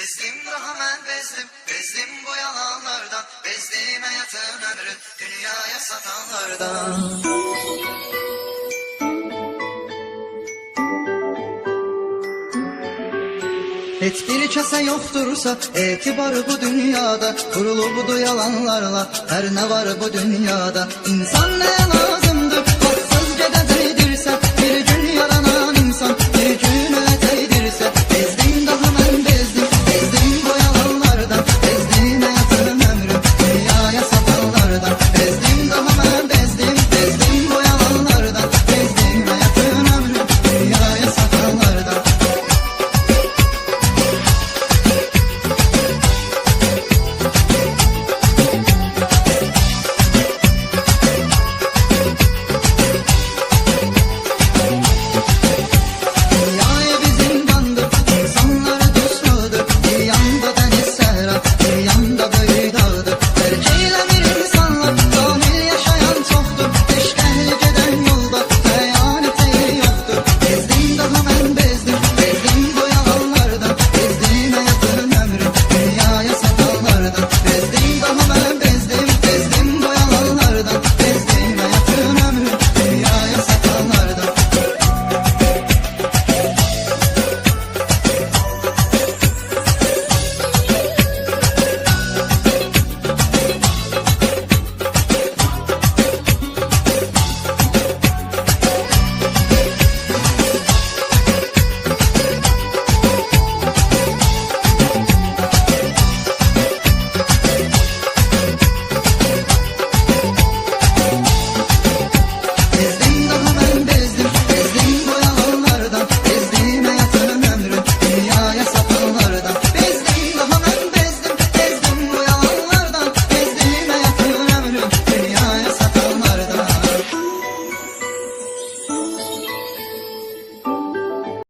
Bezdim daha ben bezdim. Bezdim bu yalanlardan. Bezdim hayatın ömrün Dünyaya satanlardan. Hiçbir kese yoktursa etibarı bu dünyada. Kurulu bu yalanlarla her ne var bu dünyada. İnsan ne yalan